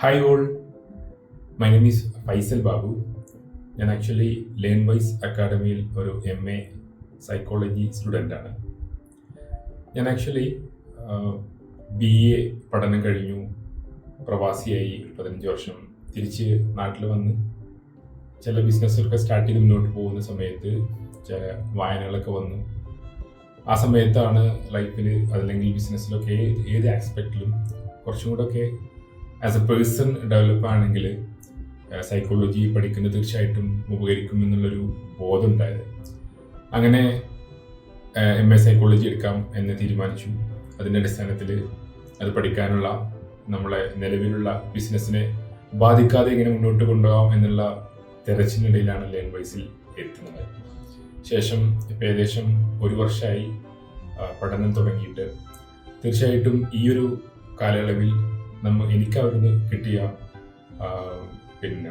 Hi all my name is Faisal Babu ഞാൻ actually learn wise അക്കാഡമിയിൽ ഒരു M A psychology സ്റ്റുഡന്റാണ് ഞാൻ actually B A പഠനം കഴിഞ്ഞു. പ്രവാസിയായി പതിനഞ്ച് വർഷം. തിരിച്ച് നാട്ടിൽ വന്ന് ചില ബിസിനസ്സൊക്കെ സ്റ്റാർട്ട് ചെയ്ത് മുന്നോട്ട് പോകുന്ന സമയത്ത് ചില വായനകളൊക്കെ വന്നു. ആ സമയത്താണ് ലൈഫിൽ അല്ലെങ്കിൽ ബിസിനസ്സിലൊക്കെ ഏത് ആസ്പെക്റ്റിലും കുറച്ചും ഒക്കെ ആസ് എ പേഴ്സൺ ഡെവലപ്പ് ആണെങ്കിൽ സൈക്കോളജി പഠിക്കുന്നത് തീർച്ചയായിട്ടും ഉപകരിക്കും എന്നുള്ളൊരു ബോധം ഉണ്ടായത് അങ്ങനെ എം എ സൈക്കോളജി എടുക്കാം എന്ന് തീരുമാനിച്ചു. അതിന്റെ അടിസ്ഥാനത്തിൽ അത് പഠിക്കാനുള്ള നമ്മളെ നിലവിലുള്ള ബിസിനസ്സിനെ ബാധിക്കാതെ ഇങ്ങനെ മുന്നോട്ട് കൊണ്ടുപോകാം എന്നുള്ള തിരച്ചിനിടയിലാണ് ലേൺ വൈസിൽ എത്തുന്നത്. ശേഷം ഇപ്പം ഏകദേശം ഒരു വർഷമായി ആ, പഠനം തുടങ്ങിയിട്ട് തീർച്ചയായിട്ടും ഈ ഒരു കാലയളവിൽ നമ്മ എനിക്ക് അവിടുന്ന് കിട്ടിയ പിന്നെ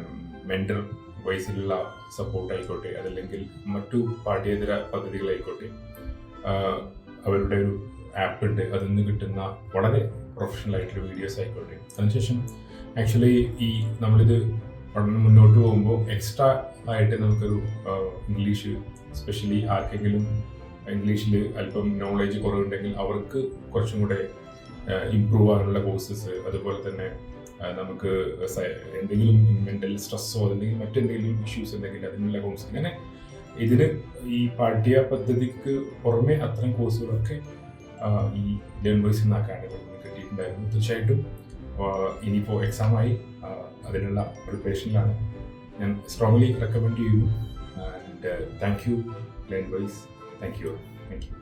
മെന്റൽ വയസ്സിലുള്ള സപ്പോർട്ട് ആയിക്കോട്ടെ അതല്ലെങ്കിൽ മറ്റു പാഠ്യേതര പദ്ധതികളായിക്കോട്ടെ അവരുടെ ഒരു ആപ്പ് ഉണ്ട്. അതിൽ നിന്ന് കിട്ടുന്ന വളരെ പ്രൊഫഷണൽ ആയിട്ടുള്ള വീഡിയോസ് ആയിക്കോട്ടെ. അതിനുശേഷം ആക്ച്വലി ഈ നമ്മളിത് പഠനം മുന്നോട്ട് പോകുമ്പോൾ എക്സ്ട്രാ ആയിട്ട് നമുക്കൊരു ഇംഗ്ലീഷ് സ്പെഷ്യലി ആർക്കെങ്കിലും ഇംഗ്ലീഷിൽ അല്പം നോളേജ് കുറവുണ്ടെങ്കിൽ അവർക്ക് കുറച്ചും കൂടെ ഇമ്പ്രൂവ് ആകാനുള്ള കോഴ്സസ് അതുപോലെ തന്നെ നമുക്ക് എന്തെങ്കിലും മെന്റൽ സ്ട്രെസ്സോ അല്ലെങ്കിൽ മറ്റെന്തെങ്കിലും ഇഷ്യൂസ് ഉണ്ടെങ്കിൽ അതിനുള്ള കോഴ്സ് അങ്ങനെ ഇതിന് ഈ പാഠ്യ പദ്ധതിക്ക് പുറമെ അത്തരം കോഴ്സുകളൊക്കെ ഈ അക്കാഡമിയിൽ നിന്ന് കിട്ടിയിട്ടുണ്ടായിരുന്നു. തീർച്ചയായിട്ടും ഇനിയിപ്പോൾ എക്സാമായി അതിനുള്ള പ്രിപ്പറേഷനിലാണ് ഞാൻ സ്ട്രോങ്ലി റെക്കമെൻഡ് ചെയ്യുന്നു. And thank you learn wise thank you thank you